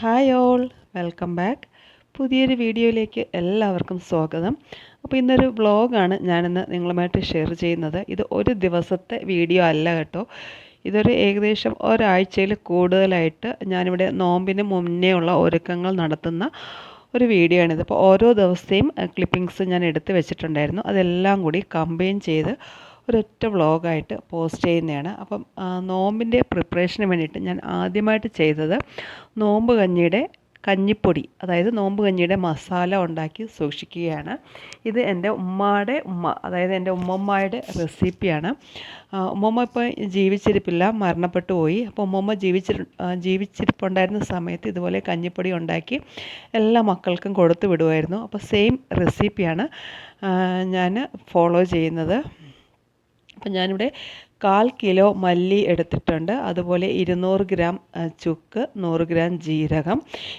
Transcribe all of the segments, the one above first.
Hi all welcome back പുതിയൊരു വീഡിയോയിലേക്ക് എല്ലാവർക്കും സ്വാഗതം. അപ്പോൾ ഇന്നൊരു വ്ളോഗാണ് ഞാനിന്ന് നിങ്ങളുമായിട്ട് ഷെയർ ചെയ്യുന്നത്. ഇത് ഒരു ദിവസത്തെ വീഡിയോ അല്ല കേട്ടോ. ഇതൊരു ഏകദേശം ഒരാഴ്ചയിൽ കൂടുതലായിട്ട് ഞാനിവിടെ നോമ്പിന് മുന്നേ ഉള്ള ഒരുക്കങ്ങൾ നടത്തുന്ന ഒരു വീഡിയോ ആണിത്. അപ്പോൾ ഓരോ ദിവസത്തെയും ക്ലിപ്പിങ്സ് ഞാൻ എടുത്ത് വെച്ചിട്ടുണ്ടായിരുന്നു. അതെല്ലാം കൂടി കമ്പൈൻ ചെയ്ത് ഒരൊറ്റ വ്ളോഗായിട്ട് പോസ്റ്റ് ചെയ്യുന്നതാണ്. അപ്പം നോമ്പിന്റെ പ്രിപ്പറേഷന് വേണ്ടിയിട്ട് ഞാൻ ആദ്യമായിട്ട് ചെയ്തത് നോമ്പ് കഞ്ഞിയുടെ കഞ്ഞിപ്പൊടി അതായത് നോമ്പ് കഞ്ഞിയുടെ മസാല ഉണ്ടാക്കി സൂക്ഷിക്കുകയാണ്. ഇത് എന്റെ ഉമ്മയുടെ ഉമ്മ അതായത് എന്റെ ഉമ്മമ്മയുടെ റെസിപ്പിയാണ്. ഉമ്മമ്മ ഇപ്പോൾ ജീവിച്ചിരിപ്പില്ല മരണപ്പെട്ടു പോയി. അപ്പോൾ ഉമ്മമ്മ ജീവിച്ചിരി ജീവിച്ചിരിപ്പുണ്ടായിരുന്ന സമയത്ത് ഇതുപോലെ കഞ്ഞിപ്പൊടി ഉണ്ടാക്കി എല്ലാ മക്കൾക്കും കൊടുത്തു വിടുമായിരുന്നു. അപ്പോൾ സെയിം റെസിപ്പിയാണ് ഞാൻ ഫോളോ ചെയ്യുന്നത്. അപ്പം ഞാനിവിടെ കാൽ കിലോ മല്ലി എടുത്തിട്ടുണ്ട്. അതുപോലെ ഇരുന്നൂറ് ഗ്രാം ചുക്ക് നൂറ് ഗ്രാം ജീരകം.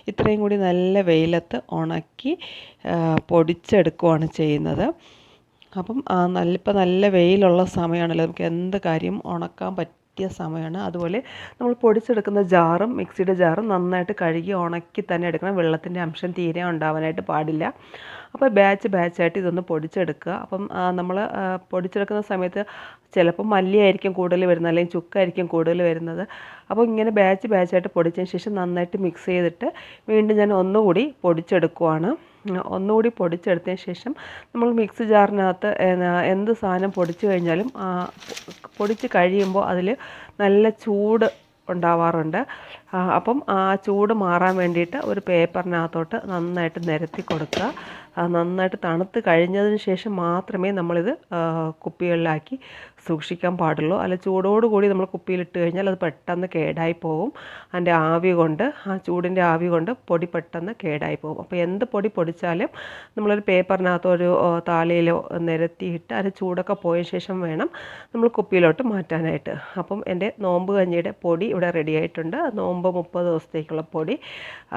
ഇത്രയും കൂടി നല്ല വെയിലത്ത് ഉണക്കി പൊടിച്ചെടുക്കുകയാണ് ചെയ്യുന്നത്. അപ്പം നല്ല ഇപ്പം നല്ല വെയിലുള്ള സമയമാണല്ലോ. നമുക്ക് എന്ത് കാര്യം ഉണക്കാൻ പറ്റിയ സമയമാണ്. അതുപോലെ നമ്മൾ പൊടിച്ചെടുക്കുന്ന ജാറും മിക്സിയുടെ ജാറും നന്നായിട്ട് കഴുകി ഉണക്കി തന്നെ എടുക്കണം. വെള്ളത്തിന്റെ അംശം തീരെ ഉണ്ടാവാനായിട്ട് പാടില്ല. അപ്പോൾ ബാച്ച് ബാച്ചായിട്ട് ഇതൊന്ന് പൊടിച്ചെടുക്കുക. അപ്പം നമ്മൾ പൊടിച്ചെടുക്കുന്ന സമയത്ത് ചിലപ്പോൾ മല്ലിയായിരിക്കും കൂടുതൽ വരുന്നത് അല്ലെങ്കിൽ ചുക്കായിരിക്കും കൂടുതൽ വരുന്നത്. അപ്പോൾ ഇങ്ങനെ ബാച്ച് ബാച്ചായിട്ട് പൊടിച്ചതിന് ശേഷം നന്നായിട്ട് മിക്സ് ചെയ്തിട്ട് വീണ്ടും ഞാൻ ഒന്നുകൂടി പൊടിച്ചെടുക്കുവാണ്. ഒന്നുകൂടി പൊടിച്ചെടുത്തതിന് ശേഷം നമ്മൾ മിക്സ് ജാറിനകത്ത് എന്ത് സാധനം പൊടിച്ചു കഴിഞ്ഞാലും പൊടിച്ച് കഴിയുമ്പോൾ അതിൽ നല്ല ചൂട് ഉണ്ടാവാറുണ്ട്. അപ്പം ആ ചൂട് മാറാൻ വേണ്ടിയിട്ട് ഒരു പേപ്പറിനകത്തോട്ട് നന്നായിട്ട് നിരത്തി കൊടുക്കുക. നന്നായിട്ട് തണുത്ത് കഴിഞ്ഞതിന് ശേഷം മാത്രമേ നമ്മളിത് കുപ്പികളിലാക്കി സൂക്ഷിക്കാൻ പാടുള്ളൂ. അല്ല ചൂടോടുകൂടി നമ്മൾ കുപ്പിയിലിട്ട് കഴിഞ്ഞാൽ അത് പെട്ടെന്ന് കേടായി പോകും. അതിന്റെ ആവി കൊണ്ട് ആ ചൂടിന്റെ ആവി കൊണ്ട് പൊടി പെട്ടെന്ന് കേടായി പോകും. അപ്പോൾ എന്ത് പൊടി പൊടിച്ചാലും നമ്മളൊരു പേപ്പറിനകത്തോ ഒരു താളിയിലോ നിരത്തിയിട്ട് അത് ചൂടൊക്കെ പോയ ശേഷം വേണം നമ്മൾ കുപ്പിയിലോട്ട് മാറ്റാനായിട്ട്. അപ്പം എന്റെ നോമ്പ് കഞ്ഞിയുടെ പൊടി ഇവിടെ റെഡി ആയിട്ടുണ്ട്. നോമ്പ് മുപ്പത് ദിവസത്തേക്കുള്ള പൊടി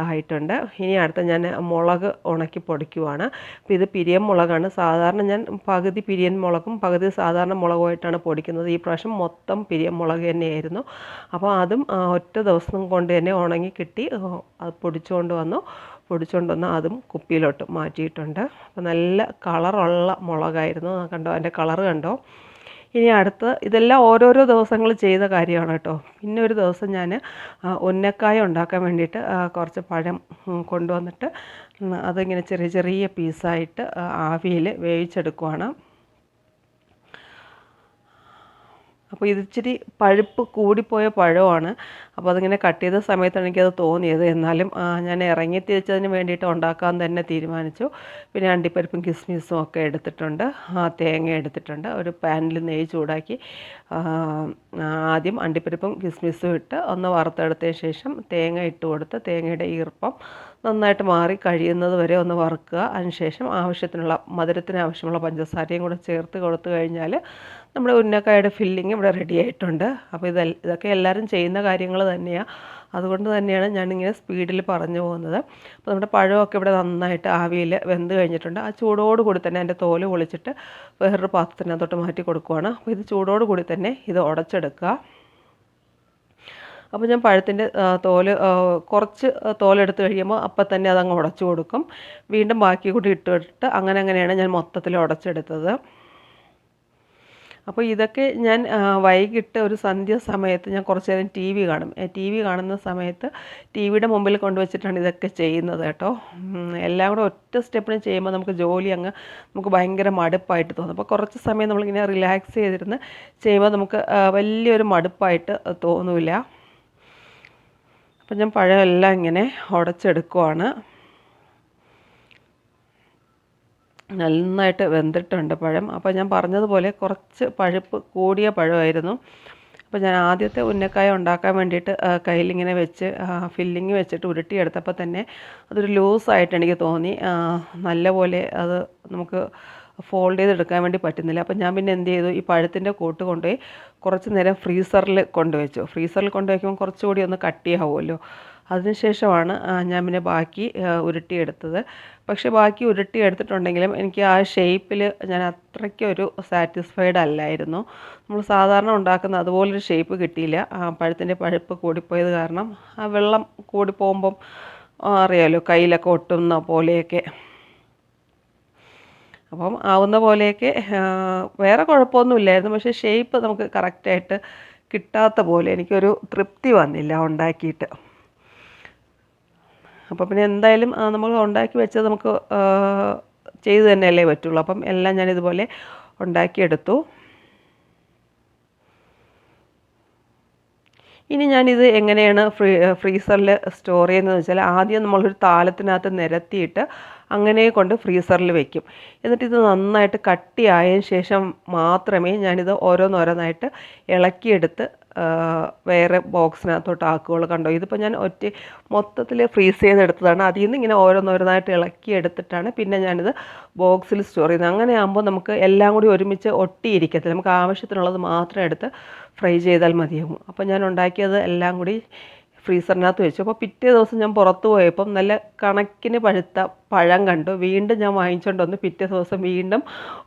ആയിട്ടുണ്ട്. ഇനി അടുത്ത ഞാൻ മുളക് ഉണക്കി പൊടിക്കുവാണ്. അപ്പോൾ ഇത് പിരിയൻ മുളകാണ്. സാധാരണ ഞാൻ പകുതി പിരിയൻ മുളകും പകുതി സാധാരണ മുളകുമായിട്ടാണ് പൊടിക്കുന്നത്. ഈ പ്രാവശ്യം മൊത്തം പിരിയൻ മുളക് തന്നെയായിരുന്നു. അപ്പോൾ അതും ഒറ്റ ദിവസം കൊണ്ട് തന്നെ ഉണങ്ങി കിട്ടി. അത് പൊടിച്ചുകൊണ്ട് വന്നു. പൊടിച്ചുകൊണ്ട് വന്ന് അതും കുപ്പിയിലോട്ട് മാറ്റിയിട്ടുണ്ട്. അപ്പോൾ നല്ല കളറുള്ള മുളകായിരുന്നു. കണ്ടോ അതിന്റെ കളറ് കണ്ടോ? ഇനി അടുത്ത് ഇതെല്ലാം ഓരോരോ ദിവസങ്ങൾ ചെയ്ത കാര്യമാണ് കേട്ടോ. പിന്നെ ഒരു ദിവസം ഞാൻ ഉന്നക്കായ ഉണ്ടാക്കാൻ വേണ്ടിയിട്ട് കുറച്ച് പഴം കൊണ്ടുവന്നിട്ട് അതിങ്ങനെ ചെറിയ ചെറിയ പീസായിട്ട് ആവിയിൽ വേവിച്ചെടുക്കുവാണ്. അപ്പോൾ ഇത് ഇച്ചിരി പഴുപ്പ് കൂടിപ്പോയ പഴമാണ്. അപ്പോൾ അതിങ്ങനെ കട്ട് ചെയ്ത സമയത്താണ് എനിക്കത് തോന്നിയത്. എന്നാലും ഞാൻ ഇറങ്ങി തിരിച്ചതിന് വേണ്ടിയിട്ട് ഉണ്ടാക്കാൻ തന്നെ തീരുമാനിച്ചു. പിന്നെ അണ്ടിപ്പരിപ്പും കിസ്മിസും ഒക്കെ എടുത്തിട്ടുണ്ട്. തേങ്ങ എടുത്തിട്ടുണ്ട്. ഒരു പാനിൽ നെയ്യ് ചൂടാക്കി ആദ്യം അണ്ടിപ്പരിപ്പും കിസ്മിസും ഇട്ട് ഒന്ന് വറുത്തെടുത്തതിന് ശേഷം തേങ്ങ ഇട്ട് കൊടുത്ത് തേങ്ങയുടെ ഈർപ്പം നന്നായിട്ട് മാറി കഴിയുന്നത് വരെ ഒന്ന് വറുക്കുക. അതിനുശേഷം ആവശ്യത്തിനുള്ള മധുരത്തിന് ആവശ്യമുള്ള പഞ്ചസാരയും കൂടെ ചേർത്ത് കൊടുത്തു കഴിഞ്ഞാൽ നമ്മുടെ ഉന്നക്കായുടെ ഫില്ലിങ് ഇവിടെ റെഡി ആയിട്ടുണ്ട്. അപ്പോൾ ഇത് ഇതൊക്കെ എല്ലാവരും ചെയ്യുന്ന കാര്യങ്ങൾ തന്നെയാണ് അതുകൊണ്ട് തന്നെയാണ് ഞാനിങ്ങനെ സ്പീഡിൽ പറഞ്ഞു പോകുന്നത്. അപ്പോൾ നമ്മുടെ പഴമൊക്കെ ഇവിടെ നന്നായിട്ട് ആവിയിൽ വെന്ത് കഴിഞ്ഞിട്ടുണ്ട്. ആ ചൂടോട് കൂടി തന്നെ അതിന്റെ തോൽ പൊളിച്ചിട്ട് വേറൊരു പാത്രത്തിനകത്തോട്ട് മാറ്റി കൊടുക്കുവാണ്. അപ്പോൾ ഇത് ചൂടോട് കൂടി തന്നെ ഇത് ഉടച്ചെടുക്കുക. അപ്പോൾ ഞാൻ പഴത്തിന്റെ തോൽ കുറച്ച് തോലെടുത്ത് കഴിയുമ്പോൾ അപ്പം തന്നെ അതങ്ങ് ഉടച്ചു കൊടുക്കും. വീണ്ടും ബാക്കി കൂടി ഇട്ടിട്ട് അങ്ങനെ അങ്ങനെയാണ് ഞാൻ മൊത്തത്തിൽ ഉടച്ചെടുത്തത്. അപ്പോൾ ഇതൊക്കെ ഞാൻ വൈകിട്ട് ഒരു സന്ധ്യ സമയത്ത് ഞാൻ കുറച്ച് നേരം ടി വി കാണും. ടി വി കാണുന്ന സമയത്ത് ടി വിയുടെ മുമ്പിൽ കൊണ്ടുവച്ചിട്ടാണ് ഇതൊക്കെ ചെയ്യുന്നത് കേട്ടോ. എല്ലാം കൂടെ ഒറ്റ സ്റ്റെപ്പിന് ചെയ്യുമ്പോൾ നമുക്ക് ജോലി അങ്ങ് നമുക്ക് ഭയങ്കര മടുപ്പായിട്ട് തോന്നും. അപ്പോൾ കുറച്ച് സമയം നമ്മളിങ്ങനെ റിലാക്സ് ചെയ്തിരുന്ന് ചെയ്യുമ്പോൾ നമുക്ക് വലിയൊരു മടുപ്പായിട്ട് തോന്നില്ല അപ്പം ഞാൻ പഴമെല്ലാം ഇങ്ങനെ ഉടച്ചെടുക്കുവാണ്. നന്നായിട്ട് വെന്തിട്ടുണ്ട് പഴം. അപ്പോൾ ഞാൻ പറഞ്ഞതുപോലെ കുറച്ച് പഴുപ്പ് കൂടിയ പഴമായിരുന്നു. അപ്പോൾ ഞാൻ ആദ്യത്തെ ഉന്നക്കായ ഉണ്ടാക്കാൻ വേണ്ടിയിട്ട് കയ്യിലിങ്ങനെ വെച്ച് ഫില്ലിങ് വെച്ചിട്ട് ഉരുട്ടിയെടുത്തപ്പോൾ തന്നെ അതൊരു ലൂസായിട്ട് എനിക്ക് തോന്നി. നല്ലപോലെ അത് നമുക്ക് ഫോൾഡ് ചെയ്തെടുക്കാൻ വേണ്ടി പറ്റുന്നില്ല. അപ്പോൾ ഞാൻ പിന്നെ എന്ത് ചെയ്തു? ഈ പഴത്തിന്റെ കൂട്ട് കൊണ്ടുപോയി കുറച്ച് നേരം ഫ്രീസറിൽ കൊണ്ടുവച്ചു. ഫ്രീസറിൽ കൊണ്ടുവയ്ക്കുമ്പോൾ കുറച്ചുകൂടി ഒന്ന് കട്ടിയാവുമല്ലോ. അതിനുശേഷമാണ് ഞാൻ പിന്നെ ബാക്കി ഉരുട്ടിയെടുത്തത്. പക്ഷെ ബാക്കി ഉരുട്ടിയെടുത്തിട്ടുണ്ടെങ്കിലും എനിക്ക് ആ ഷേപ്പിൽ ഞാൻ അത്രയ്ക്കൊരു സാറ്റിസ്ഫൈഡ് അല്ലായിരുന്നു. നമ്മൾ സാധാരണ ഉണ്ടാക്കുന്ന അതുപോലൊരു ഷേപ്പ് കിട്ടിയില്ല. പഴത്തിന്റെ പഴുപ്പ് കൂടിപ്പോയത് കാരണം ആ വെള്ളം കൂടിപ്പോകുമ്പം അറിയാമല്ലോ കയ്യിലൊക്കെ ഒട്ടുന്ന പോലെയൊക്കെ. അപ്പം ആവുന്ന പോലെയൊക്കെ വേറെ കുഴപ്പമൊന്നും ഇല്ലായിരുന്നു. പക്ഷെ ഷേപ്പ് നമുക്ക് കറക്റ്റായിട്ട് കിട്ടാത്ത പോലെ എനിക്കൊരു തൃപ്തി വന്നില്ല ഉണ്ടാക്കിയിട്ട്. അപ്പോൾ പിന്നെ എന്തായാലും നമ്മൾ ഉണ്ടാക്കി വെച്ചത് നമുക്ക് ചെയ്തു തന്നെയല്ലേ പറ്റുള്ളൂ. അപ്പം എല്ലാം ഞാനിതുപോലെ ഉണ്ടാക്കിയെടുത്തു. ഇനി ഞാനിത് എങ്ങനെയാണ് ഫ്രീ ഫ്രീസറിൽ സ്റ്റോർ ചെയ്യുന്നതെന്ന് വെച്ചാൽ ആദ്യം നമ്മളൊരു താലത്തിനകത്ത് നിരത്തിയിട്ട് അങ്ങനെ കൊണ്ട് ഫ്രീസറിൽ വെക്കും. എന്നിട്ട് ഇത് നന്നായിട്ട് കട്ടിയായതിന് ശേഷം മാത്രമേ ഞാനിത് ഓരോന്നോരോന്നായിട്ട് ഇളക്കിയെടുത്ത് വേറെ ബോക്സിനകത്തോട്ട് ആക്കുകൾ കണ്ടോ? ഇതിപ്പോൾ ഞാൻ ഒറ്റ മൊത്തത്തിൽ ഫ്രീസ് ചെയ്തെടുത്തതാണ്. അതിൽ നിന്ന് ഇങ്ങനെ ഓരോന്നോരോന്നായിട്ട് ഇളക്കി എടുത്തിട്ടാണ് പിന്നെ ഞാനിത് ബോക്സിൽ സ്റ്റോർ ചെയ്യുന്നത്. അങ്ങനെ ആകുമ്പോൾ നമുക്ക് എല്ലാം കൂടി ഒരുമിച്ച് ഒട്ടിയിരിക്കത്തില്ല. നമുക്ക് ആവശ്യത്തിനുള്ളത് മാത്രം എടുത്ത് ഫ്രൈ ചെയ്താൽ മതിയാകും അപ്പോൾ ഞാൻ ഉണ്ടാക്കിയത് എല്ലാം കൂടി ഫ്രീസറിനകത്ത് വെച്ചു. അപ്പോൾ പിറ്റേ ദിവസം ഞാൻ പുറത്ത് പോയപ്പം നല്ല കണക്കിന് പഴുത്ത പഴം കണ്ടു. വീണ്ടും ഞാൻ വാങ്ങിച്ചുകൊണ്ട് വന്ന്. പിറ്റേ ദിവസം വീണ്ടും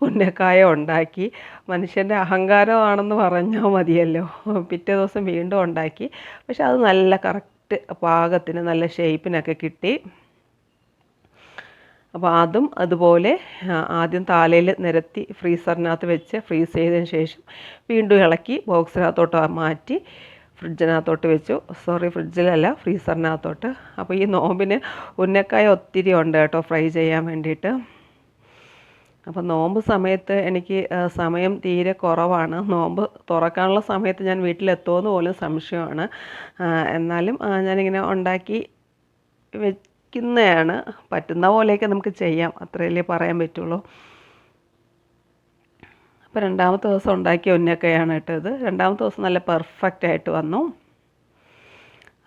ഉന്നക്കായ ഉണ്ടാക്കി. മനുഷ്യന്റെ അഹങ്കാരമാണെന്ന് പറഞ്ഞാൽ മതിയല്ലോ. പിറ്റേ ദിവസം വീണ്ടും ഉണ്ടാക്കി. പക്ഷെ അത് നല്ല കറക്റ്റ് പാകത്തിന് നല്ല ഷേപ്പിനൊക്കെ കിട്ടി. അപ്പോൾ അതും അതുപോലെ ആദ്യം താലയിൽ നിരത്തി ഫ്രീസറിനകത്ത് വെച്ച് ഫ്രീസ് ചെയ്തതിന് ശേഷം വീണ്ടും ഇളക്കി ബോക്സിനകത്തോട്ട് മാറ്റി. ഫ്രിഡ്ജിനകത്തോട്ട് വെച്ചു. സോറി ഫ്രിഡ്ജിലല്ല ഫ്രീസറിനകത്തോട്ട്. അപ്പോൾ ഈ നോമ്പിന് ഉന്നക്കായ ഒത്തിരി ഉണ്ട് കേട്ടോ ഫ്രൈ ചെയ്യാൻ വേണ്ടിയിട്ട്. അപ്പോൾ നോമ്പ് സമയത്ത് എനിക്ക് സമയം തീരെ കുറവാണ്. നോമ്പ് തുറക്കാനുള്ള സമയത്ത് ഞാൻ വീട്ടിലെത്തുമെന്ന് പോലും സംശയമാണ്. എന്നാലും ഞാനിങ്ങനെ ഉണ്ടാക്കി വെക്കുന്നതാണ് പറ്റുന്ന പോലെയൊക്കെ നമുക്ക് ചെയ്യാം. അത്രയല്ലേ പറയാൻ പറ്റുള്ളൂ. അപ്പോൾ രണ്ടാമത്തെ ദിവസം ഉണ്ടാക്കിയ ഉന്നക്കയാണ് ഇട്ടത് രണ്ടാമത്തെ ദിവസം നല്ല പെർഫെക്റ്റ് ആയിട്ട് വന്നു.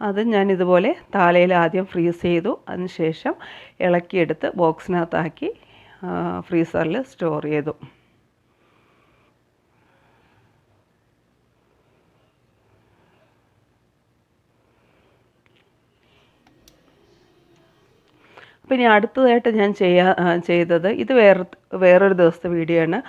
അത് ഞാൻ ഇതുപോലെ താലയിൽ ആദ്യം ഫ്രീസ് ചെയ്തു. അതിനുശേഷം ഇളക്കിയെടുത്ത് ബോക്സിനകത്താക്കി ഫ്രീസറിൽ സ്റ്റോർ ചെയ്തു. ഇനി അടുത്തതായിട്ട് ഞാൻ ചെയ്യാ ചെയ്തത് ഇത് വേറെ വേറൊരു ദിവസത്തെ വീഡിയോ ആണ്.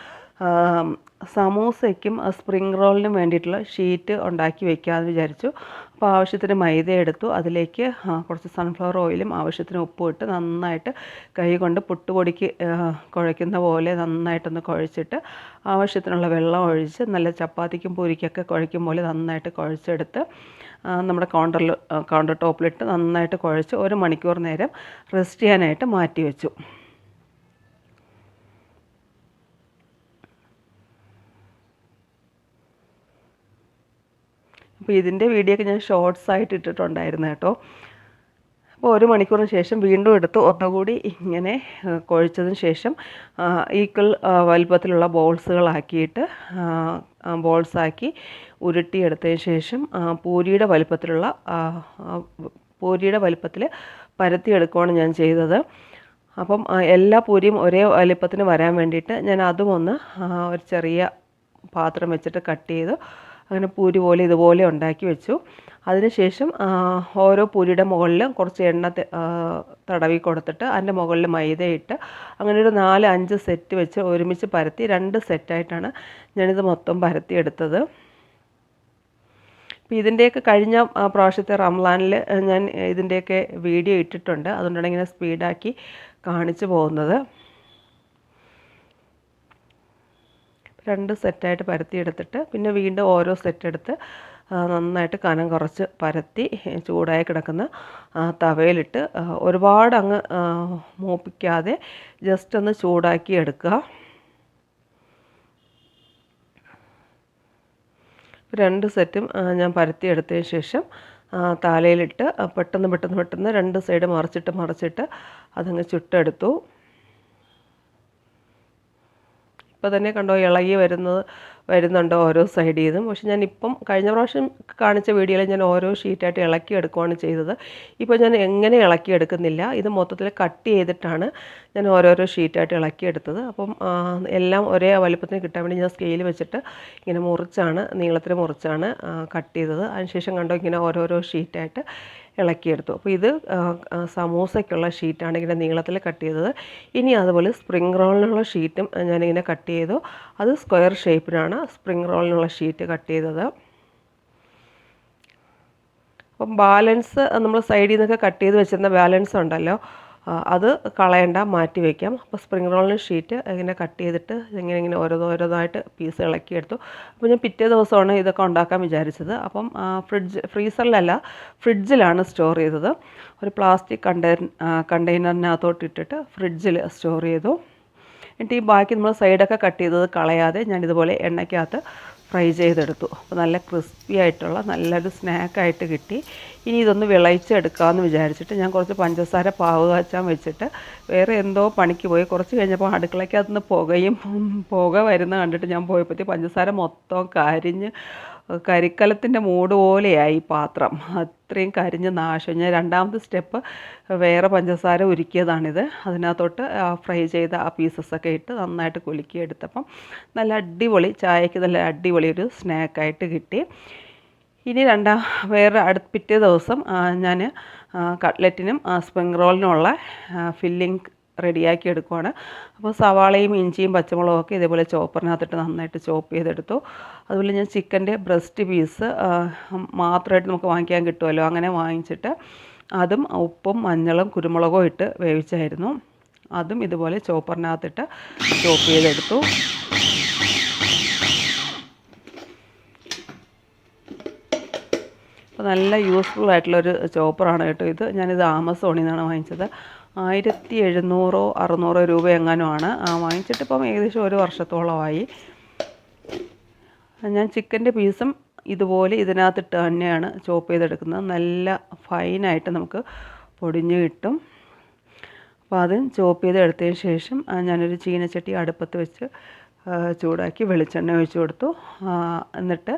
സമൂസയ്ക്കും സ്പ്രിംഗ് റോളിനും വേണ്ടിയിട്ടുള്ള ഷീറ്റ് ഉണ്ടാക്കി വെക്കാമെന്ന് വിചാരിച്ചു. അപ്പോൾ ആവശ്യത്തിന് മൈദ എടുത്തു. അതിലേക്ക് കുറച്ച് സൺഫ്ലവർ ഓയിലും ആവശ്യത്തിന് ഉപ്പും ഇട്ട് നന്നായിട്ട് കൈ കൊണ്ട് പുട്ടുപൊടിക്ക് കുഴയ്ക്കുന്ന പോലെ നന്നായിട്ടൊന്ന് കുഴച്ചിട്ട് ആവശ്യത്തിനുള്ള വെള്ളം ഒഴിച്ച് നല്ല ചപ്പാത്തിക്കും പൂരിക്കൊക്കെ കുഴയ്ക്കും പോലെ നന്നായിട്ട് കുഴച്ചെടുത്ത് നമ്മുടെ കൗണ്ടറിൽ കൗണ്ടർ ടോപ്പിലിട്ട് നന്നായിട്ട് കുഴച്ച് ഒരു മണിക്കൂർ നേരം റെസ്റ്റ് ചെയ്യാനായിട്ട് മാറ്റി വെച്ചു. അപ്പോൾ ഇതിന്റെ വീഡിയോ ഒക്കെ ഞാൻ ഷോർട്സ് ആയിട്ട് ഇട്ടിട്ടുണ്ടായിരുന്നു കേട്ടോ. അപ്പോൾ ഒരു മണിക്കൂറിന് ശേഷം വീണ്ടും എടുത്ത് ഒന്നുകൂടി ഇങ്ങനെ കുഴച്ചതിന് ശേഷം ഈക്വൽ വലുപ്പത്തിലുള്ള ബോൾസുകളാക്കിയിട്ട് ബോൾസാക്കി ഉരുട്ടിയെടുത്തതിന് ശേഷം പൂരിയുടെ വലുപ്പത്തിലുള്ള പൂരിയുടെ വലുപ്പത്തിൽ പരത്തിയെടുക്കുകയാണ് ഞാൻ ചെയ്തത്. അപ്പം എല്ലാ പൂരിയും ഒരേ വലുപ്പത്തിന് വരാൻ വേണ്ടിയിട്ട് ഞാൻ അതും ഒന്ന് ഒരു ചെറിയ പാത്രം വെച്ചിട്ട് കട്ട് ചെയ്തു അങ്ങനെ പൂരി പോലെ ഇതുപോലെ ഉണ്ടാക്കി വെച്ചു. അതിനുശേഷം ഓരോ പൂരിയുടെ മുകളിൽ കുറച്ച് എണ്ണ തടവി കൊടുത്തിട്ട് അതിന്റെ മുകളിൽ മൈദയിട്ട് അങ്ങനെ ഒരു നാല് അഞ്ച് സെറ്റ് വെച്ച് ഒരുമിച്ച് പരത്തി രണ്ട് സെറ്റായിട്ടാണ് ഞാനിത് മൊത്തം പരത്തിയെടുത്തത് അപ്പോൾ ഇതിന്റെയൊക്കെ കഴിഞ്ഞ പ്രാവശ്യത്തെ റംലാനിൽ ഞാൻ ഇതിന്റെയൊക്കെ വീഡിയോ ഇട്ടിട്ടുണ്ട്. അതുകൊണ്ടാണ് ഇങ്ങനെ സ്പീഡാക്കി കാണിച്ചു പോകുന്നത്. രണ്ട് സെറ്റായിട്ട് പരത്തിയെടുത്തിട്ട് പിന്നെ വീണ്ടും ഓരോ സെറ്റ് എടുത്ത് നന്നായിട്ട് കനം കുറച്ച് പരത്തി ചൂടായി കിടക്കുന്ന തവയിലിട്ട് ഒരുപാട് അങ്ങ് മൂപ്പിക്കാതെ ജസ്റ്റ് ഒന്ന് ചൂടാക്കി എടുക്കുക. രണ്ട് സെറ്റും ഞാൻ പരത്തിയെടുത്തതിന് ശേഷം താലയിലിട്ട് പെട്ടെന്ന് പെട്ടെന്ന് പെട്ടെന്ന് രണ്ട് സൈഡ് മറിച്ചിട്ട് മറിച്ചിട്ട് അതങ്ങ് ചുട്ടെടുത്തു. ഇപ്പോൾ തന്നെ കണ്ടോ ഇളകി വരുന്നത് വരുന്നുണ്ട് ഓരോ സൈഡിൽ നിന്നും പക്ഷെ ഞാൻ ഇപ്പം കഴിഞ്ഞ പ്രാവശ്യം കാണിച്ച വീഡിയോയിൽ ഞാൻ ഓരോ ഷീറ്റായിട്ട് ഇളക്കി എടുക്കുകയാണ് ചെയ്തത്. ഇപ്പോൾ ഞാൻ എങ്ങനെ ഇളക്കി എടുക്കുന്നില്ല ഇത് മൊത്തത്തിൽ കട്ട് ചെയ്തിട്ടാണ് ഞാൻ ഓരോരോ ഷീറ്റായിട്ട് ഇളക്കി എടുത്തത്. അപ്പം എല്ലാം ഒരേ വലുപ്പത്തിന് കിട്ടാൻ വേണ്ടി ഞാൻ സ്കെയിൽ വെച്ചിട്ട് ഇങ്ങനെ മുറിച്ചാണ് നീളത്തിൽ മുറിച്ചാണ് കട്ട് ചെയ്തത്. അതിനുശേഷം കണ്ടോ ഇങ്ങനെ ഓരോരോ ഷീറ്റായിട്ട് ഇളക്കിയെടുത്തു. അപ്പോൾ ഇത് സമൂസയ്ക്കുള്ള ഷീറ്റാണ് ഇങ്ങനെ നീളത്തിൽ കട്ട് ചെയ്തത്. ഇനി അതുപോലെ സ്പ്രിങ് റോളിനുള്ള ഷീറ്റും ഞാനിങ്ങനെ കട്ട് ചെയ്തു. അത് സ്ക്വയർ ഷേപ്പിനാണ് സ്പ്രിങ് റോളിനുള്ള ഷീറ്റ് കട്ട് ചെയ്തത്. അപ്പം ബാലൻസ് നമ്മൾ സൈഡിൽ നിന്നൊക്കെ കട്ട് ചെയ്ത് വെച്ചിരുന്ന ബാലൻസ് ഉണ്ടല്ലോ. അത് കളയണ്ട മാറ്റി വയ്ക്കാം അപ്പോൾ സ്പ്രിംഗ് റോളിന് ഷീറ്റ് ഇങ്ങനെ കട്ട് ചെയ്തിട്ട് ഇങ്ങനെ ഇങ്ങനെ ഓരോന്ന് പീസ് ഇളക്കി എടുത്തു. അപ്പോൾ ഞാൻ പിറ്റേ ദിവസമാണ് ഇതൊക്കെ ഉണ്ടാക്കാൻ വിചാരിച്ചത്. അപ്പം ഫ്രിഡ്ജ് ഫ്രീസറിലല്ല ഫ്രിഡ്ജിലാണ് സ്റ്റോർ ചെയ്തത്. ഒരു പ്ലാസ്റ്റിക് കണ്ടെയ്നർ കണ്ടെയ്നറിനകത്തോട്ട് ഇട്ടിട്ട് ഫ്രിഡ്ജിൽ സ്റ്റോർ ചെയ്തു. എന്നിട്ട് ഈ ബാക്കി നമ്മൾ സൈഡൊക്കെ കട്ട് ചെയ്തത് കളയാതെ ഞാൻ ഇതുപോലെ എണ്ണയ്ക്കകത്ത് ഫ്രൈ ചെയ്തെടുത്തു. അപ്പോൾ നല്ല ക്രിസ്പി ആയിട്ടുള്ള നല്ലൊരു സ്നാക്കായിട്ട് കിട്ടി. ഇനി ഇതൊന്ന് വിളയിച്ചെടുക്കാമെന്ന് വിചാരിച്ചിട്ട് ഞാൻ കുറച്ച് പഞ്ചസാര പാവ് കാച്ചാൻ വെച്ചിട്ട് വേറെ എന്തോ പണിക്ക് പോയി. കുറച്ച് കഴിഞ്ഞപ്പോൾ അടുക്കളയ്ക്കകത്ത് നിന്ന് പുകയും പുക വരുന്ന കണ്ടിട്ട് ഞാൻ പോയപ്പോഴത്തേക്ക് പഞ്ചസാര മൊത്തം കരിഞ്ഞ് കരിക്കലത്തിന്റെ മൂട് പോലെയായി പാത്രം. അത്രയും കരിഞ്ഞ് നാശം. ഞാൻ രണ്ടാമത്തെ സ്റ്റെപ്പ് വേറെ പഞ്ചസാര ഉരുക്കിയതാണിത്. അതിനകത്തോട്ട് ഫ്രൈ ചെയ്ത ആ പീസസൊക്കെ ഇട്ട് നന്നായിട്ട് കുലുക്കി എടുത്തപ്പം നല്ല അടിപൊളി ചായക്ക് നല്ല അടിപൊളി ഒരു സ്നാക്കായിട്ട് കിട്ടി. ഇനി രണ്ടാം വേറെ അടുത്ത പിറ്റേ ദിവസം ഞാൻ കട്ട്ലറ്റിനും സ്പ്രിങ് റോളിനുമുള്ള ഫില്ലിംഗ് റെഡിയാക്കി എടുക്കുവാണ്. അപ്പോൾ സവാളയും ഇഞ്ചിയും പച്ചമുളകും ഒക്കെ ഇതേപോലെ ചോപ്പറിനകത്തിട്ട് നന്നായിട്ട് ചോപ്പ് ചെയ്തെടുത്തു. അതുപോലെ ഞാൻ ചിക്കന്റെ ബ്രസ്റ്റ് പീസ് മാത്രമായിട്ട് നമുക്ക് വാങ്ങിക്കാൻ കിട്ടുമല്ലോ. അങ്ങനെ വാങ്ങിച്ചിട്ട് അതും ഉപ്പും മഞ്ഞളും കുരുമുളകും ഇട്ട് വേവിച്ചായിരുന്നു. അതും ഇതുപോലെ ചോപ്പറിനകത്തിട്ട് ചോപ്പ് ചെയ്തെടുത്തു. അപ്പോൾ നല്ല യൂസ്ഫുൾ ആയിട്ടുള്ളൊരു ചോപ്പറാണ് കേട്ടോ ഇത്. ഞാനിത് ആമസോണിൽ നിന്നാണ് വാങ്ങിച്ചത്. ആയിരത്തി എഴുന്നൂറോ അറുന്നൂറോ രൂപ എങ്ങാനുമാണ് വാങ്ങിച്ചിട്ട് ഇപ്പം ഏകദേശം ഒരു വർഷത്തോളമായി. ഞാൻ ചിക്കന്റെ പീസും ഇതുപോലെ ഇതിനകത്തിട്ട് തന്നെയാണ് ചോപ്പ് ചെയ്തെടുക്കുന്നത്. നല്ല ഫൈനായിട്ട് നമുക്ക് പൊടിഞ്ഞ് കിട്ടും. അപ്പോൾ അത് ചോപ്പ് ചെയ്ത് എടുത്തതിന് ശേഷം ആ, ഞാനൊരു ചീനച്ചട്ടി അടുപ്പത്ത് വെച്ച് ചൂടാക്കി വെളിച്ചെണ്ണ ഒഴിച്ചു കൊടുത്തു. എന്നിട്ട്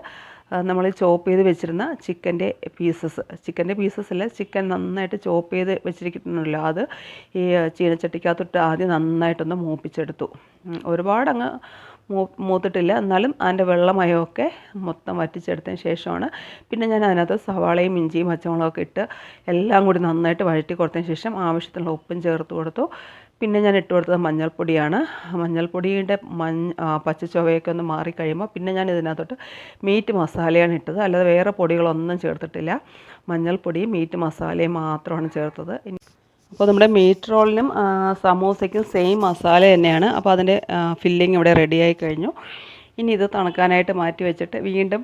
നമ്മൾ ചോപ്പ് ചെയ്ത് വെച്ചിരുന്ന ചിക്കന്റെ പീസസ് ചിക്കന്റെ അല്ല ചിക്കൻ നന്നായിട്ട് ചോപ്പ് ചെയ്ത് വെച്ചിരിക്കുന്നുണ്ടല്ലോ. അത് ഈ ചീനച്ചട്ടിക്കകത്തിട്ട് ആദ്യം നന്നായിട്ടൊന്ന് മൂപ്പിച്ചെടുത്തു. ഒരുപാടങ്ങ് മൂ മൂത്തിട്ടില്ല. എന്നാലും അതിന്റെ വെള്ളമയമൊക്കെ മൊത്തം വറ്റിച്ചെടുത്തതിന് ശേഷമാണ്. പിന്നെ ഞാൻ അതിനകത്ത് സവാളയും ഇഞ്ചിയും പച്ചമുളകൊക്കെ ഇട്ട് എല്ലാം കൂടി നന്നായിട്ട് വഴറ്റി കൊടുത്തതിന് ശേഷം ആവശ്യത്തിനുള്ള ഉപ്പും ചേർത്ത് കൊടുത്തു. പിന്നെ ഞാൻ ഇട്ട് കൊടുത്തത് മഞ്ഞൾപ്പൊടിയാണ്. മഞ്ഞൾപ്പൊടിയുടെ മഞ്ഞ പച്ചച്ചുവയൊക്കെ പച്ച ചുവയൊക്കെ ഒന്ന് മാറിക്കഴിയുമ്പോൾ പിന്നെ ഞാൻ ഇതിനകത്തോട്ട് മീറ്റ് മസാലയാണ് ഇട്ടത്. അല്ലാതെ വേറെ പൊടികളൊന്നും ചേർത്തിട്ടില്ല. മഞ്ഞൾപ്പൊടിയും മീറ്റ് മസാലയും മാത്രമാണ് ചേർത്തത്. അപ്പോൾ നമ്മുടെ മീറ്റ് റോളിനും സമോസയ്ക്കും സെയിം മസാല തന്നെയാണ്. അപ്പോൾ അതിന്റെ ഫില്ലിങ് ഇവിടെ റെഡിയായി കഴിഞ്ഞു. ഇനി ഇത് തണുക്കാനായിട്ട് മാറ്റി വെച്ചിട്ട് വീണ്ടും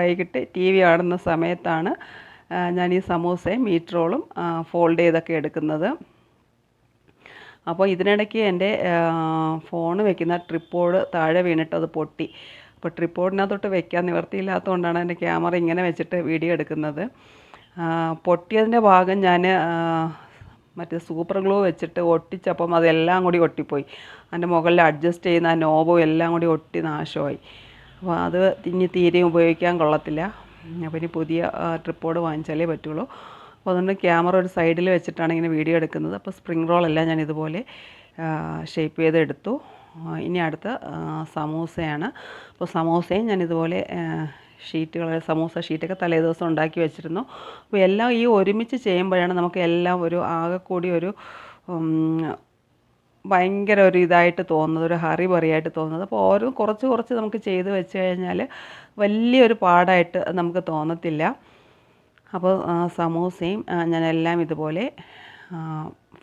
വൈകിട്ട് ടി വി കാണുന്ന സമയത്താണ് ഞാൻ ഈ സമൂസയും മീറ്റ് റോളും ഫോൾഡ് ചെയ്തൊക്കെ എടുക്കുന്നത്. അപ്പോൾ ഇതിനിടയ്ക്ക് എന്റെ ഫോൺ വെക്കുന്ന ട്രിപ്പോഡ് താഴെ വീണിട്ട് അത് പൊട്ടി. അപ്പോൾ ട്രിപ്പോഡിനകത്തോട്ട് വെക്കാൻ നിവർത്തിയില്ലാത്തതുകൊണ്ടാണ് എന്റെ ക്യാമറ ഇങ്ങനെ വെച്ചിട്ട് വീഡിയോ എടുക്കുന്നത്. പൊട്ടിയതിന്റെ ഭാഗം ഞാൻ മറ്റേ സൂപ്പർ ഗ്ലൂ വെച്ചിട്ട് ഒട്ടിച്ചപ്പം അതെല്ലാം കൂടി ഒട്ടിപ്പോയി. അതിന്റെ മുകളിൽ അഡ്ജസ്റ്റ് ചെയ്യുന്ന ആ നോബും എല്ലാം കൂടി ഒട്ടി നാശമായി. അപ്പോൾ അത് ഇനി തീരെ ഉപയോഗിക്കാൻ കൊള്ളത്തില്ല. അപ്പോൾ ഇനി പുതിയ ട്രിപ്പോഡ് വാങ്ങിച്ചാലേ പറ്റുള്ളൂ. അപ്പോൾ അതുകൊണ്ട് ക്യാമറ ഒരു സൈഡിൽ വെച്ചിട്ടാണ് ഇങ്ങനെ വീഡിയോ എടുക്കുന്നത്. അപ്പോൾ സ്പ്രിംഗ് റോളെല്ലാം ഞാൻ ഇതുപോലെ ഷേപ്പ് ചെയ്തെടുത്തു ഇനി അടുത്ത സമോസയാണ്. അപ്പോൾ സമൂസയും ഞാൻ ഇതുപോലെ ഷീറ്റുകൾ സമൂസ ഷീറ്റൊക്കെ തലേ ദിവസം ഉണ്ടാക്കി വെച്ചിരുന്നു. അപ്പോൾ എല്ലാം ഈ ഒരുമിച്ച് ചെയ്യുമ്പോഴാണ് നമുക്ക് എല്ലാം ഒരു ആകെ കൂടി ഒരു ഭയങ്കര ഒരു ഇതായിട്ട് തോന്നുന്നത് ഒരു ഹറി ബറിയായിട്ട് തോന്നുന്നത്. അപ്പോൾ ഓരോ കുറച്ച് കുറച്ച് നമുക്ക് ചെയ്ത് വെച്ച് കഴിഞ്ഞാൽ വലിയൊരു പാടായിട്ട് നമുക്ക് തോന്നത്തില്ല. അപ്പോൾ സമൂസയും ഞാനെല്ലാം ഇതുപോലെ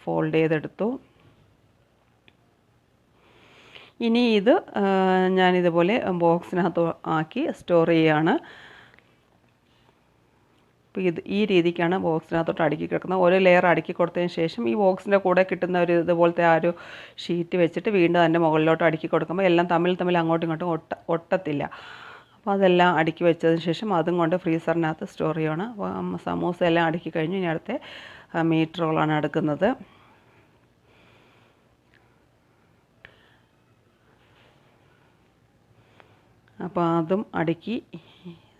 ഫോൾഡ് ചെയ്തെടുത്തു. ഇനി ഇത് ഞാനിതുപോലെ ബോക്സിനകത്ത് ആക്കി സ്റ്റോർ ചെയ്യുകയാണ് അപ്പോൾ ഇത് ഈ രീതിക്കാണ് ബോക്സിനകത്തോട്ട് അടുക്കി കിടക്കുന്നത്. ഓരോ ലെയർ അടുക്കി കൊടുത്തതിന് ശേഷം ഈ ബോക്സിന്റെ കൂടെ കിട്ടുന്ന ഒരു ഇതുപോലത്തെ ആ ഒരു ഷീറ്റ് വെച്ചിട്ട് വീണ്ടും അതിന്റെ മുകളിലോട്ട് അടുക്കി കൊടുക്കുമ്പോൾ എല്ലാം തമ്മിൽ തമ്മിൽ അങ്ങോട്ടും ഇങ്ങോട്ടും ഒട്ട ഒട്ടത്തില്ല. അപ്പോൾ അതെല്ലാം അടുക്കി വെച്ചതിന് ശേഷം അതും കൊണ്ട് ഫ്രീസറിനകത്ത് സ്റ്റോർ ചെയ്യണം. അപ്പോൾ സമൂസ എല്ലാം അടുക്കി കഴിഞ്ഞു ഇനി അടുത്ത മീറ്റ് റോളാണ് എടുക്കുന്നത് അപ്പോൾ അതും അടുക്കി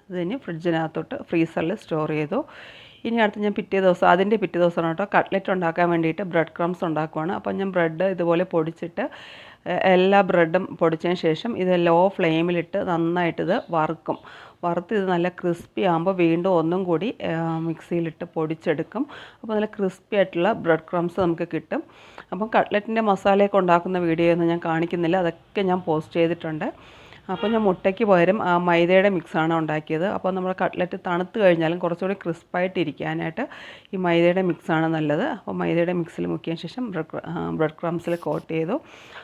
ഇതിന് ഫ്രിഡ്ജിനകത്തോട്ട് ഫ്രീസറിൽ സ്റ്റോർ ചെയ്തു. ഇനി അടുത്ത് ഞാൻ പിറ്റേ ദിവസം അതിന്റെ പിറ്റേ ദിവസമാണ് കേട്ടോ കട്ട്ലറ്റ് ഉണ്ടാക്കാൻ വേണ്ടിയിട്ട് ബ്രെഡ് ക്രംസ് ഉണ്ടാക്കുവാണ്. അപ്പോൾ ഞാൻ ബ്രെഡ് ഇതുപോലെ പൊടിച്ചിട്ട് എല്ലാ ബ്രെഡും പൊടിച്ചതിന് ശേഷം ഇത് ലോ ഫ്ലെയിമിലിട്ട് നന്നായിട്ടിത് വറുക്കും. വറുത്ത് ഇത് നല്ല ക്രിസ്പി ആകുമ്പോൾ വീണ്ടും ഒന്നും കൂടി മിക്സിയിലിട്ട് പൊടിച്ചെടുക്കും. അപ്പോൾ നല്ല ക്രിസ്പി ആയിട്ടുള്ള ബ്രെഡ് ക്രംസ് നമുക്ക് കിട്ടും. അപ്പം കട്ട്ലറ്റിന്റെ മസാലയൊക്കെ ഉണ്ടാക്കുന്ന വീഡിയോ ഒന്നും ഞാൻ കാണിക്കുന്നില്ല. അതൊക്കെ ഞാൻ പോസ്റ്റ് ചെയ്തിട്ടുണ്ട്. അപ്പോൾ ഞാൻ മുട്ടയ്ക്ക് പകരം മൈദയുടെ മിക്സാണ് ഉണ്ടാക്കിയത്. അപ്പോൾ നമ്മൾ കട്ട്ലറ്റ് തണുത്ത് കഴിഞ്ഞാലും കുറച്ചുകൂടി ക്രിസ്പായിട്ട് ഇരിക്കാനായിട്ട് ഈ മൈദയുടെ മിക്സാണ് നല്ലത്. അപ്പോൾ മൈദയുടെ മിക്സിൽ മുക്കിയതിന് ശേഷം ബ്രെഡ് ബ്രെഡ് ക്രംസിൽ കോട്ട് ചെയ്തു.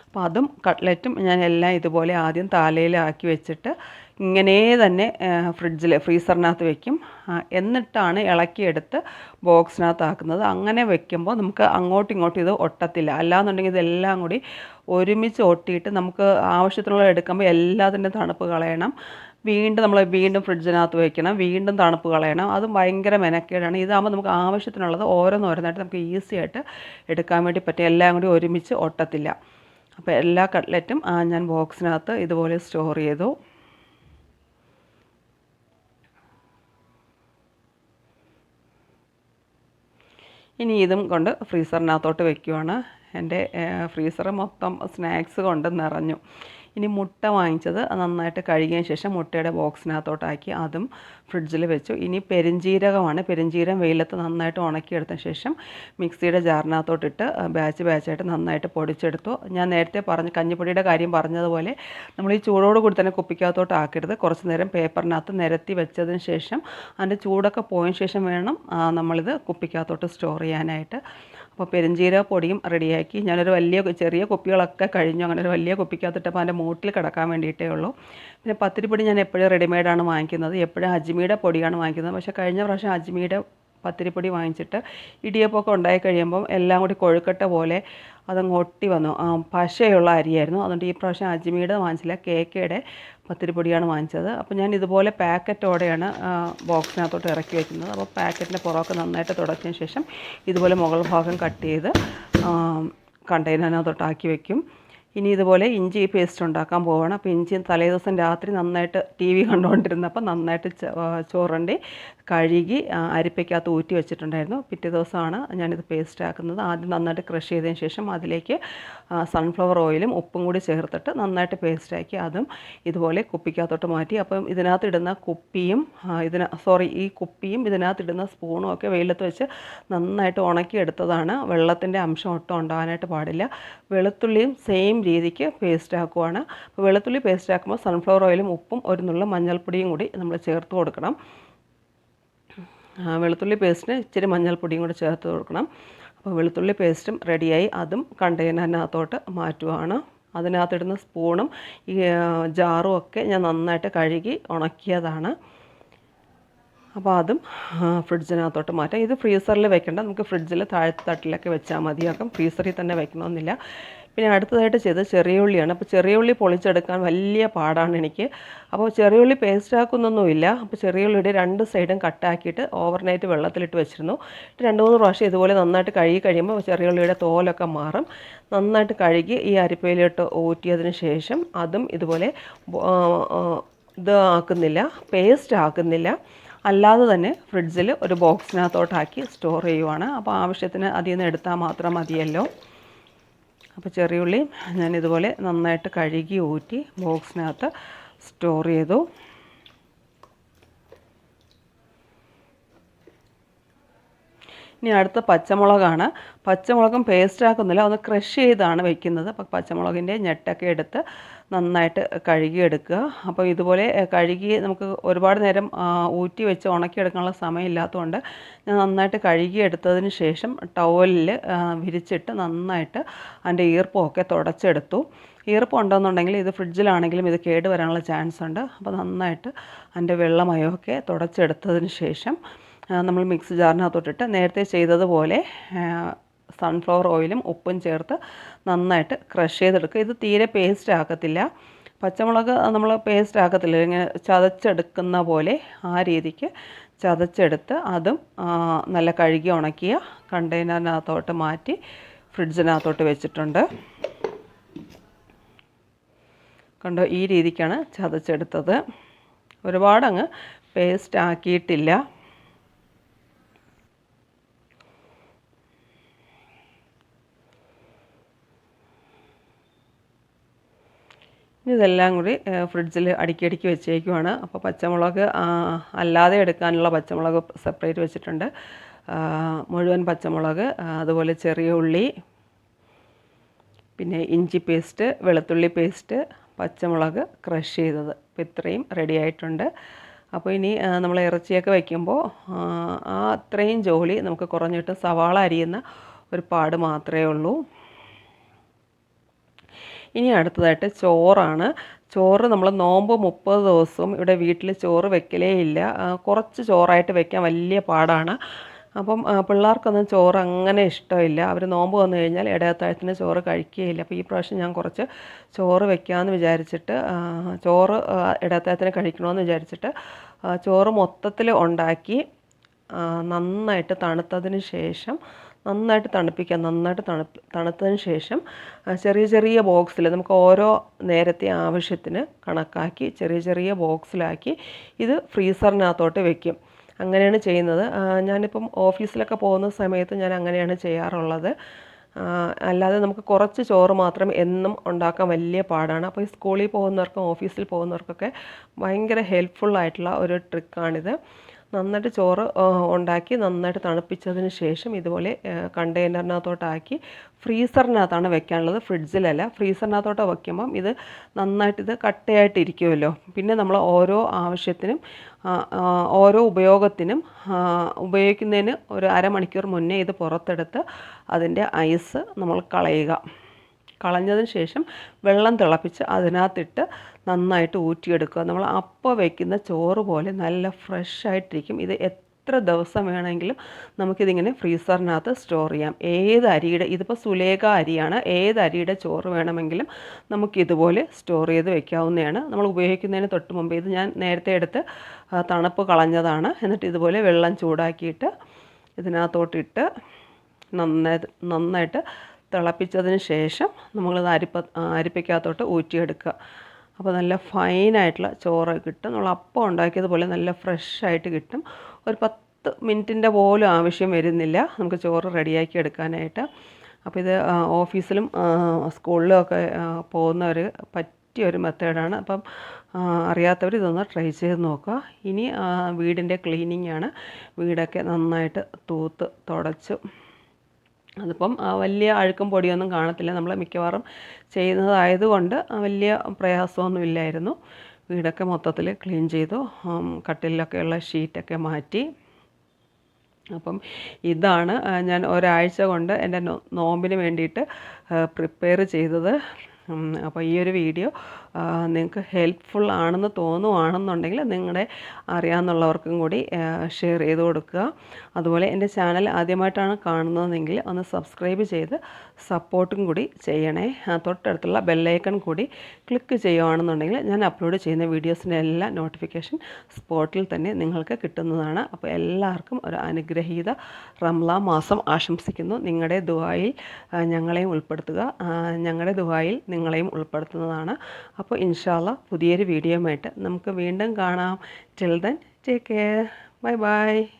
അപ്പോൾ അതും കട്ട്ലറ്റും ഞാൻ എല്ലാം ഇതുപോലെ ആദ്യം താലയിലാക്കി വെച്ചിട്ട് ഇങ്ങനെ തന്നെ ഫ്രിഡ്ജിൽ ഫ്രീസറിനകത്ത് വെക്കും. എന്നിട്ടാണ് ഇളക്കിയെടുത്ത് ബോക്സിനകത്താക്കുന്നത്. അങ്ങനെ വെക്കുമ്പോൾ നമുക്ക് അങ്ങോട്ടും ഇങ്ങോട്ടും ഇത് ഒട്ടത്തില്ല. അല്ലാന്നുണ്ടെങ്കിൽ ഇതെല്ലാം കൂടി ഒരുമിച്ച് ഒട്ടിയിട്ട് നമുക്ക് ആവശ്യത്തിനുള്ള എടുക്കുമ്പോൾ എല്ലാത്തിന്റെ തണുപ്പ് കളയണം. വീണ്ടും നമ്മൾ വീണ്ടും ഫ്രിഡ്ജിനകത്ത് വയ്ക്കണം വീണ്ടും തണുപ്പ് കളയണം. അതും ഭയങ്കര മെനക്കേടാണ്. ഇതാകുമ്പോൾ നമുക്ക് ആവശ്യത്തിനുള്ളത് ഓരോന്നോരോന്നായിട്ട് നമുക്ക് ഈസി ആയിട്ട് എടുക്കാൻ വേണ്ടി പറ്റും. എല്ലാം കൂടി ഒരുമിച്ച് ഒട്ടത്തില്ല. അപ്പോൾ എല്ലാ കട്ട്ലറ്റും ഞാൻ ബോക്സിനകത്ത് ഇതുപോലെ സ്റ്റോർ ചെയ്തു. ഇനി ഇതും കൊണ്ട് ഫ്രീസറിനകത്തോട്ട് വെക്കുവാണ്. എന്റെ ഫ്രീസർ മൊത്തം സ്നാക്സ് കൊണ്ട് നിറഞ്ഞു. ഇനി മുട്ട വാങ്ങിച്ചത് നന്നായിട്ട് കഴുകിയ ശേഷം മുട്ടയുടെ ബോക്സിനകത്തോട്ടാക്കി അതും ഫ്രിഡ്ജിൽ വെച്ചു. ഇനി പെരിഞ്ജീരകമാണ് പെരിഞ്ജീരകം വെയിലത്ത് നന്നായിട്ട് ഉണക്കിയെടുത്തതിന് ശേഷം മിക്സിയുടെ ജാറിനകത്തോട്ടിട്ട് ബാച്ച് ബാച്ചായിട്ട് നന്നായിട്ട് പൊടിച്ചെടുത്തു. ഞാൻ നേരത്തെ പറഞ്ഞ കഞ്ഞിപ്പൊടിയുടെ കാര്യം പറഞ്ഞതുപോലെ നമ്മൾ ഈ ചൂടോട് കൂടി തന്നെ കുപ്പിക്കകത്തോട്ട് ആക്കരുത്. കുറച്ച് നേരം പേപ്പറിനകത്ത് നിരത്തി വെച്ചതിന് ശേഷം അതിന്റെ ചൂടൊക്കെ പോയതിന് ശേഷം വേണം നമ്മളിത് കുപ്പിക്കകത്തോട്ട് സ്റ്റോർ ചെയ്യാനായിട്ട്. അപ്പോൾ പെരുംജീരക പൊടിയും റെഡിയാക്കി. ഞാനൊരു വലിയ ചെറിയ കുപ്പികളൊക്കെ കഴിഞ്ഞു. അങ്ങനെ ഒരു വലിയ കുപ്പിക്കകത്തിട്ടപ്പോൾ അതിന്റെ മൂട്ടിൽ കിടക്കാൻ വേണ്ടിയിട്ടേ ഉള്ളൂ. പിന്നെ പത്തിരിപ്പൊടി ഞാൻ എപ്പോഴും റെഡിമെയ്ഡാണ് വാങ്ങിക്കുന്നത്. എപ്പോഴും അജ്മിയുടെ പൊടിയാണ് വാങ്ങിക്കുന്നത്. പക്ഷേ കഴിഞ്ഞ പ്രാവശ്യം അജ്മിയുടെ പത്തിരിപ്പൊടി വാങ്ങിച്ചിട്ട് ഇടിയപ്പമൊക്കെ ഉണ്ടായി കഴിയുമ്പം എല്ലാം കൂടി കൊഴുക്കട്ട പോലെ അതങ്ങ് ഒട്ടി വന്നു. പശയുള്ള അരിയായിരുന്നു. അതുകൊണ്ട് ഈ പ്രാവശ്യം അജ്മിയുടെ വാങ്ങിച്ചില്ല. കേക്കയുടെ പത്തിരിപ്പൊടിയാണ് വാങ്ങിച്ചത്. അപ്പോൾ ഞാൻ ഇതുപോലെ പാക്കറ്റോടെയാണ് ബോക്സിനകത്തോട്ട് ഇറക്കി വയ്ക്കുന്നത് അപ്പോൾ പാക്കറ്റിന്റെ പുറമൊക്കെ നന്നായിട്ട് തുടച്ചതിന് ശേഷം ഇതുപോലെ മുകൾ ഭാഗം കട്ട് ചെയ്ത് കണ്ടെയ്നറിനകത്തോട്ടാക്കി വയ്ക്കും ഇനി ഇതുപോലെ ഇഞ്ചി പേസ്റ്റ് ഉണ്ടാക്കാൻ പോവുകയാണ് അപ്പോൾ ഇഞ്ചി തലേ ദിവസം രാത്രി നന്നായിട്ട് ടി വി കണ്ടുകൊണ്ടിരുന്നപ്പോൾ നന്നായിട്ട് ചോറുണ്ടി കഴുകി അരിപ്പയ്ക്കകത്ത് ഊറ്റി വെച്ചിട്ടുണ്ടായിരുന്നു. പിറ്റേ ദിവസമാണ് ഞാനിത് പേസ്റ്റ് ആക്കുന്നത്. ആദ്യം നന്നായിട്ട് ക്രഷ് ചെയ്തതിന് ശേഷം അതിലേക്ക് സൺഫ്ലവർ ഓയിലും ഉപ്പും കൂടി ചേർത്തിട്ട് നന്നായിട്ട് പേസ്റ്റാക്കി അതും ഇതുപോലെ കുപ്പിക്കകത്തോട്ട് മാറ്റി. അപ്പം ഇതിനകത്തിടുന്ന കുപ്പിയും ഇതിന സോറി ഈ കുപ്പിയും ഇതിനകത്തിടുന്ന സ്പൂണും ഒക്കെ വെയിലത്ത് വെച്ച് നന്നായിട്ട് ഉണക്കിയെടുത്തതാണ്. വെള്ളത്തിന്റെ അംശം ഒട്ടും ഉണ്ടാകാനായിട്ട് പാടില്ല. വെളുത്തുള്ളിയും സെയിം രീതിക്ക് പേസ്റ്റ് ആക്കുവാണ്. അപ്പോൾ വെളുത്തുള്ളി പേസ്റ്റ് ആക്കുമ്പോൾ സൺഫ്ലവർ ഓയിലും ഉപ്പും ഒരു നുള്ള മഞ്ഞൾപ്പൊടിയും കൂടി നമ്മൾ ചേർത്ത് കൊടുക്കണം. വെളുത്തുള്ളി പേസ്റ്റിന് ഇച്ചിരി മഞ്ഞൾപ്പൊടിയും കൂടി ചേർത്ത് കൊടുക്കണം. അപ്പോൾ വെളുത്തുള്ളി പേസ്റ്റും റെഡിയായി അതും കണ്ടെയ്നറിനകത്തോട്ട് മാറ്റുവാണ്. അതിനകത്തിടുന്ന സ്പൂണും ഈ ജാറും ഒക്കെ ഞാൻ നന്നായിട്ട് കഴുകി ഉണക്കിയതാണ്. അപ്പോൾ അതും ഫ്രിഡ്ജിനകത്തോട്ട് മാറ്റാം. ഇത് ഫ്രീസറിൽ വെക്കേണ്ട. നമുക്ക് ഫ്രിഡ്ജിൽ താഴത്തെ തട്ടിലൊക്കെ വെച്ചാൽ മതിയാക്കും ഫ്രീസറിൽ തന്നെ വെക്കണമെന്നില്ല പിന്നെ അടുത്തതായിട്ട് ചെയ്തത് ചെറിയ ഉള്ളിയാണ് അപ്പോൾ ചെറിയ ഉള്ളി പൊളിച്ചെടുക്കാൻ വലിയ പാടാണ് എനിക്ക്. അപ്പോൾ ചെറിയ ഉള്ളി പേസ്റ്റ് ആക്കുന്നൊന്നുമില്ല അപ്പോൾ ചെറിയ ഉള്ളിയുടെ രണ്ട് സൈഡും കട്ടാക്കിയിട്ട് ഓവർനൈറ്റ് വെള്ളത്തിലിട്ട് വെച്ചിരുന്നു. രണ്ട് മൂന്ന് പ്രാവശ്യം ഇതുപോലെ നന്നായിട്ട് കഴുകി കഴിയുമ്പോൾ ചെറിയ ഉള്ളിയുടെ തോലൊക്കെ മാറും. നന്നായിട്ട് കഴുകി ഈ അരിപ്പയിലിട്ട് ഊറ്റിയതിന് ശേഷം അതും ഇതുപോലെ ഇത് ആക്കുന്നില്ല. പേസ്റ്റ് ആക്കുന്നില്ല. അല്ലാതെ തന്നെ ഫ്രിഡ്ജിൽ ഒരു ബോക്സിനകത്തോട്ടാക്കി സ്റ്റോർ ചെയ്യുവാണ്. അപ്പോൾ ആവശ്യത്തിന് അതിൽ നിന്ന് എടുത്താൽ മാത്രം മതിയല്ലോ. അപ്പോൾ ചെറിയുള്ളി ഞാൻ ഇതുപോലെ നന്നായിട്ട് കഴുകി ഊറ്റി ബോക്സിനകത്ത് സ്റ്റോർ ചെയ്തു. ഇനി അടുത്ത പച്ചമുളകാണ്. പച്ചമുളകും പേസ്റ്റ് ആക്കുന്നില്ല ഒന്ന് ക്രഷ് ചെയ്താണ് വെക്കുന്നത്. അപ്പോൾ പച്ചമുളകിന്റെ ഞെട്ടൊക്കെ എടുത്ത് നന്നായിട്ട് കഴുകിയെടുക്കുക. അപ്പോൾ ഇതുപോലെ കഴുകി നമുക്ക് ഒരുപാട് നേരം ഊറ്റി വെച്ച് ഉണക്കിയെടുക്കാനുള്ള സമയമില്ലാത്തതുകൊണ്ട് ഞാൻ നന്നായിട്ട് കഴുകിയെടുത്തതിന് ശേഷം ടവലിൽ വിരിച്ചിട്ട് നന്നായിട്ട് അതിന്റെ ഈർപ്പമൊക്കെ തുടച്ചെടുത്തു. ഈർപ്പം ഉണ്ടെന്നുണ്ടെങ്കിൽ ഇത് ഫ്രിഡ്ജിലാണെങ്കിലും ഇത് കേട് വരാനുള്ള ചാൻസ് ഉണ്ട് അപ്പോൾ നന്നായിട്ട് അതിന്റെ വെള്ളമയമൊക്കെ തുടച്ചെടുത്തതിന് ശേഷം നമ്മൾ മിക്സി ജാറിനകത്തോട്ടിട്ട് നേരത്തെ ചെയ്തതുപോലെ സൺഫ്ലവർ ഓയിലും ഉപ്പും ചേർത്ത് നന്നായിട്ട് ക്രഷ് ചെയ്തെടുക്കുക. ഇത് തീരെ പേസ്റ്റ് ആക്കത്തില്ല. പച്ചമുളക് നമ്മൾ പേസ്റ്റ് ആക്കത്തില്ല. ഇങ്ങനെ ചതച്ചെടുക്കുന്ന പോലെ ആ രീതിക്ക് ചതച്ചെടുത്ത് അതും നല്ല കഴുകി ഉണക്കിയ കണ്ടെയ്നറിനകത്തോട്ട് മാറ്റി ഫ്രിഡ്ജിനകത്തോട്ട് വെച്ചിട്ടുണ്ട്. കണ്ടോ? ഈ രീതിക്കാണ് ചതച്ചെടുത്തത്. ഒരുപാടങ്ങ് പേസ്റ്റ് ആക്കിയിട്ടില്ല. ഇതെല്ലാം കൂടി ഫ്രിഡ്ജിൽ അടുക്കി അടുക്കി വെച്ചേക്കുവാണ്. അപ്പോൾ പച്ചമുളക് അല്ലാതെ എടുക്കാനുള്ള പച്ചമുളക് സെപ്പറേറ്റ് വെച്ചിട്ടുണ്ട്. മുഴുവൻ പച്ചമുളക് അതുപോലെ ചെറിയ ഉള്ളി പിന്നെ ഇഞ്ചി പേസ്റ്റ് വെളുത്തുള്ളി പേസ്റ്റ് പച്ചമുളക് ക്രഷ് ചെയ്തത്. അപ്പോൾ ഇത്രയും റെഡി ആയിട്ടുണ്ട്. അപ്പോൾ ഇനി നമ്മൾ ഇറച്ചിയൊക്കെ വയ്ക്കുമ്പോൾ ആ അത്രയും ജോലി നമുക്ക് കുറഞ്ഞിട്ട് സവാള അരിയുന്ന ഒരു പാട് മാത്രമേ ഉള്ളൂ. ഇനി അടുത്തതായിട്ട് ചോറാണ്. ചോറ് നമ്മൾ നോമ്പ് മുപ്പത് ദിവസവും ഇവിടെ വീട്ടിൽ ചോറ് വെക്കലേ ഇല്ല. കുറച്ച് ചോറായിട്ട് വെക്കാൻ വലിയ പാടാണ്. അപ്പം പിള്ളേർക്കൊന്നും ചോറ് അങ്ങനെ ഇഷ്ടമില്ല. അവർ നോമ്പ് വന്നു കഴിഞ്ഞാൽ ഇടയത്താഴത്തിന് ചോറ് കഴിക്കുകയില്ല. അപ്പോൾ ഈ പ്രാവശ്യം ഞാൻ കുറച്ച് ചോറ് വെക്കാമെന്ന് വിചാരിച്ചിട്ട് ചോറ് ഇടയത്താഴത്തിന് കഴിക്കണമെന്ന് വിചാരിച്ചിട്ട് ചോറ് മൊത്തത്തിൽ ഉണ്ടാക്കി നന്നായിട്ട് തണുത്തതിന് ശേഷം നന്നായിട്ട് തണുപ്പിക്കുക നന്നായിട്ട് തണുപ്പ് തണുത്തതിന് ശേഷം ചെറിയ ചെറിയ ബോക്സിൽ നമുക്ക് ഓരോ നേരത്തെ ആവശ്യത്തിന് കണക്കാക്കി ചെറിയ ചെറിയ ബോക്സിലാക്കി ഇത് ഫ്രീസറിനകത്തോട്ട് വെക്കും. അങ്ങനെയാണ് ചെയ്യുന്നത്. ഞാനിപ്പം ഓഫീസിലൊക്കെ പോകുന്ന സമയത്ത് ഞാൻ അങ്ങനെയാണ് ചെയ്യാറുള്ളത്. അല്ലാതെ നമുക്ക് കുറച്ച് ചോറ് മാത്രം എന്നും ഉണ്ടാക്കാൻ വലിയ പാടാണ്. അപ്പോൾ ഈ സ്കൂളിൽ പോകുന്നവർക്കും ഓഫീസിൽ പോകുന്നവർക്കൊക്കെ ഭയങ്കര ഹെൽപ്ഫുൾ ആയിട്ടുള്ള ഒരു ട്രിക്കാണിത്. നന്നായിട്ട് ചോറ് ഉണ്ടാക്കി നന്നായിട്ട് തണുപ്പിച്ചതിന് ശേഷം ഇതുപോലെ കണ്ടെയ്നറിനകത്തോട്ടാക്കി ഫ്രീസറിനകത്താണ് വെക്കാനുള്ളത് ഫ്രിഡ്ജിലല്ല. ഫ്രീസറിനകത്തോട്ട് വയ്ക്കുമ്പം ഇത് നന്നായിട്ട് ഇത് കട്ടയായിട്ടിരിക്കുമല്ലോ പിന്നെ നമ്മൾ ഓരോ ആവശ്യത്തിനും ഓരോ ഉപയോഗത്തിനും ഉപയോഗിക്കുന്നതിന് ഒരു അരമണിക്കൂർ മുന്നേ ഇത് പുറത്തെടുത്ത് അതിന്റെ ഐസ് നമ്മൾ കളയുക. കളഞ്ഞതിന് ശേഷം വെള്ളം തിളപ്പിച്ച് അതിനകത്തിട്ട് നന്നായിട്ട് ഊറ്റിയെടുക്കുക. നമ്മൾ അപ്പോൾ വയ്ക്കുന്ന ചോറ് പോലെ നല്ല ഫ്രഷ് ആയിട്ടിരിക്കും. ഇത് എത്ര ദിവസം വേണമെങ്കിലും നമുക്കിതിങ്ങനെ ഫ്രീസറിനകത്ത് സ്റ്റോർ ചെയ്യാം. ഏത് അരിയുടെ ഇതിപ്പോൾ സുലേഖ അരിയാണ്. ഏത് അരിയുടെ ചോറ് വേണമെങ്കിലും നമുക്കിതുപോലെ സ്റ്റോർ ചെയ്ത് വെക്കാവുന്നതാണ്. നമ്മൾ ഉപയോഗിക്കുന്നതിന് തൊട്ട് മുമ്പ് ഇത് ഞാൻ നേരത്തെ എടുത്ത് തണുപ്പ് കളഞ്ഞതാണ്. എന്നിട്ട് ഇതുപോലെ വെള്ളം ചൂടാക്കിയിട്ട് ഇതിനകത്തോട്ടിട്ട് നന്നായി നന്നായിട്ട് തിളപ്പിച്ചതിന് ശേഷം നമ്മളിത് അരിപ്പ അരിപ്പയ്ക്കകത്തോട്ട് ഊറ്റിയെടുക്കുക. അപ്പോൾ നല്ല ഫൈനായിട്ടുള്ള ചോറ് കിട്ടും. നമ്മൾ അപ്പം ഉണ്ടാക്കിയതുപോലെ നല്ല ഫ്രഷ് ആയിട്ട് കിട്ടും. ഒരു പത്ത് മിനിറ്റിന്റെ പോലും ആവശ്യം വരുന്നില്ല നമുക്ക് ചോറ് റെഡിയാക്കി എടുക്കാനായിട്ട്. അപ്പോൾ ഇത് ഓഫീസിലും സ്കൂളിലും ഒക്കെ പോകുന്നവർ പറ്റിയ ഒരു മെത്തേഡാണ്. അപ്പം അറിയാത്തവർ ഇതൊന്ന് ട്രൈ ചെയ്ത് നോക്കുക. ഇനി വീടിന്റെ ക്ലീനിങ് ആണ് വീടൊക്കെ നന്നായിട്ട് തൂത്ത് തുടച്ച് അതിപ്പം വലിയ അഴുക്കും പൊടിയൊന്നും കാണത്തില്ല. നമ്മൾ മിക്കവാറും ചെയ്യുന്നതായതുകൊണ്ട് വലിയ പ്രയാസമൊന്നും ഇല്ലായിരുന്നു. വീടൊക്കെ മൊത്തത്തിൽ ക്ലീൻ ചെയ്തു. കട്ടിലൊക്കെയുള്ള ഷീറ്റൊക്കെ മാറ്റി. അപ്പം ഇതാണ് ഞാൻ ഒരാഴ്ച കൊണ്ട് എന്റെ നോമ്പിന് വേണ്ടിയിട്ട് പ്രിപ്പയർ ചെയ്തത്. അപ്പോൾ ഈ ഒരു വീഡിയോ നിങ്ങൾക്ക് ഹെൽപ്ഫുൾ ആണെന്ന് തോന്നുവാണെന്നുണ്ടെങ്കിൽ നിങ്ങളുടെ അറിയാവുന്നവർക്കും കൂടി ഷെയർ ചെയ്ത് കൊടുക്കുക. അതുപോലെ എന്റെ ചാനൽ ആദ്യമായിട്ടാണ് കാണുന്നതെങ്കിൽ ഒന്ന് സബ്സ്ക്രൈബ് ചെയ്ത് സപ്പോർട്ടും കൂടി ചെയ്യണേ. തൊട്ടടുത്തുള്ള ബെല്ലൈക്കൺ കൂടി ക്ലിക്ക് ചെയ്യുകയാണെന്നുണ്ടെങ്കിൽ ഞാൻ അപ്ലോഡ് ചെയ്യുന്ന വീഡിയോസിന്റെ എല്ലാ നോട്ടിഫിക്കേഷൻ സ്പോട്ടിൽ തന്നെ നിങ്ങൾക്ക് കിട്ടുന്നതാണ്. അപ്പോൾ എല്ലാവർക്കും ഒരു അനുഗ്രഹീത റംലാ മാസം ആശംസിക്കുന്നു. നിങ്ങളുടെ ദുബായിൽ ഞങ്ങളെയും ഉൾപ്പെടുത്തുക. ഞങ്ങളുടെ ദുബായിൽ നിങ്ങളെയും ഉൾപ്പെടുത്തുന്നതാണ്. അപ്പോൾ ഇൻഷാല്ല പുതിയൊരു വീഡിയോ ആയിട്ട് നമുക്ക് വീണ്ടും കാണാം. Till then take care bye bye